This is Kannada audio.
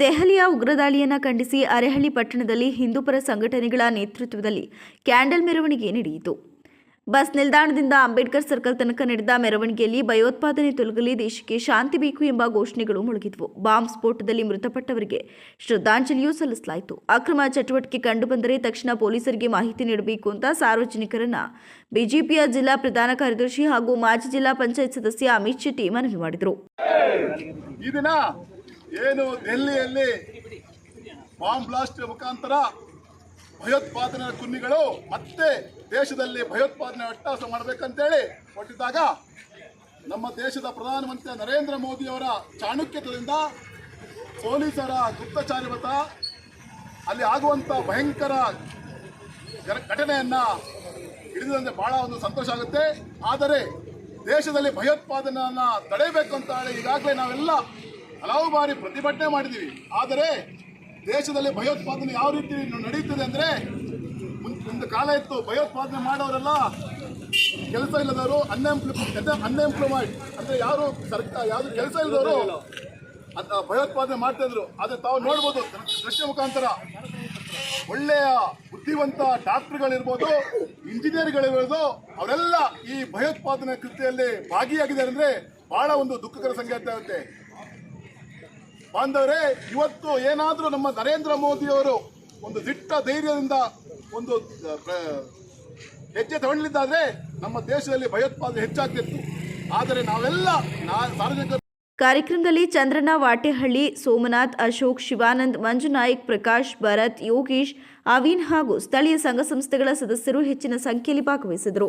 ದೆಹಲಿಯ ಉಗ್ರದಾಳಿಯನ್ನು ಖಂಡಿಸಿ ಅರೆಹಳ್ಳಿ ಪಟ್ಟಣದಲ್ಲಿ ಹಿಂದೂಪರ ಸಂಘಟನೆಗಳ ನೇತೃತ್ವದಲ್ಲಿ ಕ್ಯಾಂಡಲ್ ಮೆರವಣಿಗೆ ನಡೆಯಿತು. ಬಸ್ ನಿಲ್ದಾಣದಿಂದ ಅಂಬೇಡ್ಕರ್ ಸರ್ಕಲ್ ತನಕ ನಡೆದ ಮೆರವಣಿಗೆಯಲ್ಲಿ ಭಯೋತ್ಪಾದನೆ ತೊಲಗಲಿ, ದೇಶಕ್ಕೆ ಶಾಂತಿ ಬೇಕು ಎಂಬ ಘೋಷಣೆಗಳು ಮುಳುಗಿದ್ವು. ಬಾಂಬ್ ಸ್ಫೋಟದಲ್ಲಿ ಮೃತಪಟ್ಟವರಿಗೆ ಶ್ರದ್ಧಾಂಜಲಿಯೂ ಸಲ್ಲಿಸಲಾಯಿತು. ಅಕ್ರಮ ಚಟುವಟಿಕೆ ಕಂಡುಬಂದರೆ ತಕ್ಷಣ ಪೊಲೀಸರಿಗೆ ಮಾಹಿತಿ ನೀಡಬೇಕು ಅಂತ ಸಾರ್ವಜನಿಕರನ್ನ ಬಿಜೆಪಿಯ ಜಿಲ್ಲಾ ಪ್ರಧಾನ ಕಾರ್ಯದರ್ಶಿ ಹಾಗೂ ಮಾಜಿ ಜಿಲ್ಲಾ ಪಂಚಾಯತ್ ಸದಸ್ಯ ಅಮಿತ್ ಶೆಟ್ಟಿ ಮನವಿ ಮಾಡಿದರು. ಏನು ದೆಹಲಿಯಲ್ಲಿ ಬಾಂಬ್ ಬ್ಲಾಸ್ಟ್ ಮುಖಾಂತರ ಭಯೋತ್ಪಾದನೆ ಕುನ್ನಿಗಳು ಮತ್ತೆ ದೇಶದಲ್ಲಿ ಭಯೋತ್ಪಾದನೆ ಅಟ್ಟಾಸ ಮಾಡಬೇಕಂತೇಳಿ ಕೊಟ್ಟಿದ್ದಾಗ ನಮ್ಮ ದೇಶದ ಪ್ರಧಾನಮಂತ್ರಿ ನರೇಂದ್ರ ಮೋದಿಯವರ ಚಾಣಕ್ಯತದಿಂದ ಪೊಲೀಸರ ಗುಪ್ತಚಾರಿವತ ಅಲ್ಲಿ ಆಗುವಂಥ ಭಯಂಕರ ಘಟನೆಯನ್ನ ಹಿಡಿದಂತೆ ಭಾಳ ಒಂದು ಸಂತೋಷ ಆಗುತ್ತೆ. ಆದರೆ ದೇಶದಲ್ಲಿ ಭಯೋತ್ಪಾದನೆಯನ್ನು ತಡೆಯಬೇಕು ಅಂತ ಹೇಳಿ ಈಗಾಗಲೇ ನಾವೆಲ್ಲ ಹಲವು ಬಾರಿ ಪ್ರತಿಭಟನೆ ಮಾಡಿದ್ದೀವಿ. ಆದರೆ ದೇಶದಲ್ಲಿ ಭಯೋತ್ಪಾದನೆ ಯಾವ ರೀತಿ ನಡೆಯುತ್ತದೆ ಅಂದರೆ ಒಂದು ಕಾಲ ಇತ್ತು ಭಯೋತ್ಪಾದನೆ ಮಾಡೋರೆಲ್ಲ ಕೆಲಸ ಇಲ್ಲದವರು ಅನ್ಎಂಪ್ಲ ಅನ್ಎಂಪ್ಲಾಯ್ಡ್ ಅಂದರೆ ಯಾರು ಸರ್ಕಾರ ಯಾವುದು ಕೆಲಸ ಇಲ್ಲದವರು ಭಯೋತ್ಪಾದನೆ ಮಾಡ್ತಾ ಇದ್ರು. ಆದರೆ ತಾವು ನೋಡ್ಬೋದು ದೃಶ್ಯ ಮುಖಾಂತರ ಒಳ್ಳೆಯ ಬುದ್ಧಿವಂತ ಡಾಕ್ಟರ್ಗಳಿರ್ಬೋದು, ಇಂಜಿನಿಯರ್ಗಳಿರ್ಬೋದು, ಅವರೆಲ್ಲ ಈ ಭಯೋತ್ಪಾದನೆ ಕೃತ್ಯದಲ್ಲಿ ಭಾಗಿಯಾಗಿದ್ದಾರೆ ಅಂದ್ರೆ ಬಹಳ ಒಂದು ದುಃಖಕರ ಸಂಗತಿ ಆಗುತ್ತೆ. ಬಾಂಧವರೇ, ಇವತ್ತು ಏನಾದರೂ ನಮ್ಮ ನರೇಂದ್ರ ಮೋದಿಯವರು ಒಂದು ದಿಟ್ಟ ಧೈರ್ಯದಿಂದ ಒಂದು ಹೆಜ್ಜೆ ತಗೊಂಡಿದ್ದಾದ್ರೆ ನಮ್ಮ ದೇಶದಲ್ಲಿ ಭಯೋತ್ಪಾದನೆ ಹೆಚ್ಚಾಗ್ತಿತ್ತು. ಆದರೆ ನಾವೆಲ್ಲ ಸಾರ್ವಜನಿಕ ಕಾರ್ಯಕ್ರಮದಲ್ಲಿ ಚಂದ್ರನ ವಾಟೆಹಳ್ಳಿ, ಸೋಮನಾಥ್, ಅಶೋಕ್, ಶಿವಾನಂದ್ ಮಂಜುನಾಯ್ಕ್ ಪ್ರಕಾಶ್, ಭರತ್, ಯೋಗೀಶ್, ಅವೀನ್ ಹಾಗೂ ಸ್ಥಳೀಯ ಸಂಘ ಸಂಸ್ಥೆಗಳ ಸದಸ್ಯರು ಹೆಚ್ಚಿನ ಸಂಖ್ಯೆಯಲ್ಲಿ ಭಾಗವಹಿಸಿದರು.